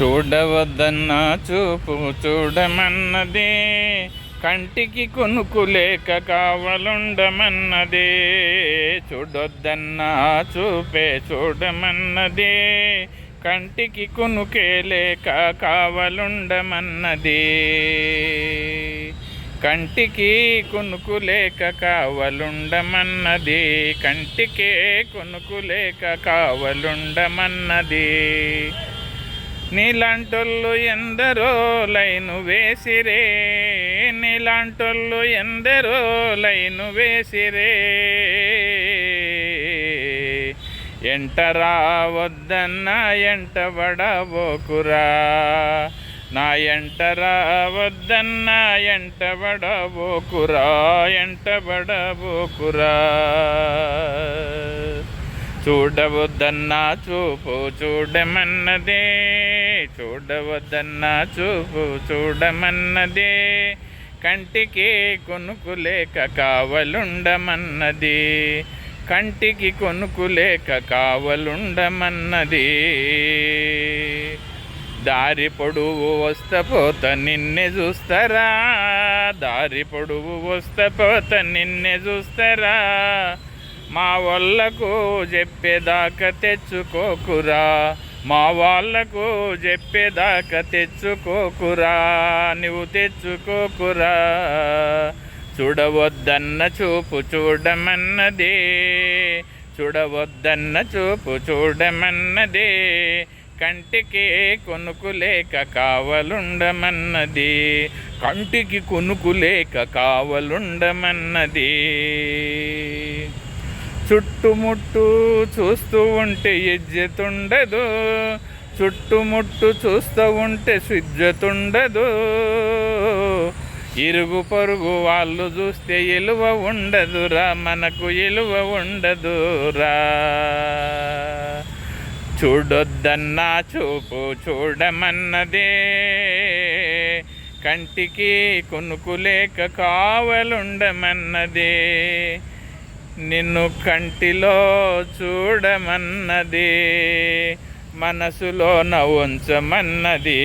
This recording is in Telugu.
చూడవద్దన్న చూపు చూడమన్నదే. కంటికి కొనుకు లేక కావలుండమన్నదే. చూడొద్దన్న చూపే చూడమన్నదే. కంటికి కొనుకే లేక కావలుండమన్నదే. కంటికి కొనుకు లేక కావలుండమన్నది. కంటికే కొనుకు లేక కావలుండమన్నది. నీలాంటోళ్ళు ఎందరో లైను వేసిరే నీలాంటోళ్ళు ఎందరో లైను వేసిరే. ఎంట రావద్దన్న ఎంట పడబోకురా నా ఎంట రావద్దన్న ఎంట పడబోకురా ఎంట పడబోకురా. చూడవద్దన్నా చూపు చూడమన్నదే. చూడవద్దన్నా చూపు చూడమన్నదే. కంటికి కొనుకు లేక కావలుండమన్నది. కంటికి కొనుకు లేక కావలుండమన్నది. దారి పొడువు వస్తపోత నిన్నే చూస్తారా. దారి పొడువు వస్తపోత నిన్నే చూస్తారా. మా వాళ్ళకు చెప్పేదాకా తెచ్చుకోకురా. మా వాళ్ళకు చెప్పేదాకా తెచ్చుకోకురా నువ్వు తెచ్చుకోకురా. చూడవద్దన్న చూపు చూడమన్నదే చూడవద్దన్న చూపు చూడమన్నదే. కంటికి కొనుకు లేక కావలుండమన్నది కంటికి కొనుకు లేక కావలుండమన్నది. చుట్టుముట్టు చూస్తూ ఉంటే ఇజ్జతుండదు చుట్టుముట్టు చూస్తూ ఉంటే సిజ్జతుండదు ఇరుగు పొరుగు వాళ్ళు చూస్తే ఎలువ ఉండదురా మనకు ఎలువ ఉండదురా చూడొద్దన్నా చూపు చూడమన్నదే. కంటికి కొనుకు లేక కావలుండమన్నదే. నిన్ను కంటిలో చూడమన్నది మనసులో ఉంచమన్నది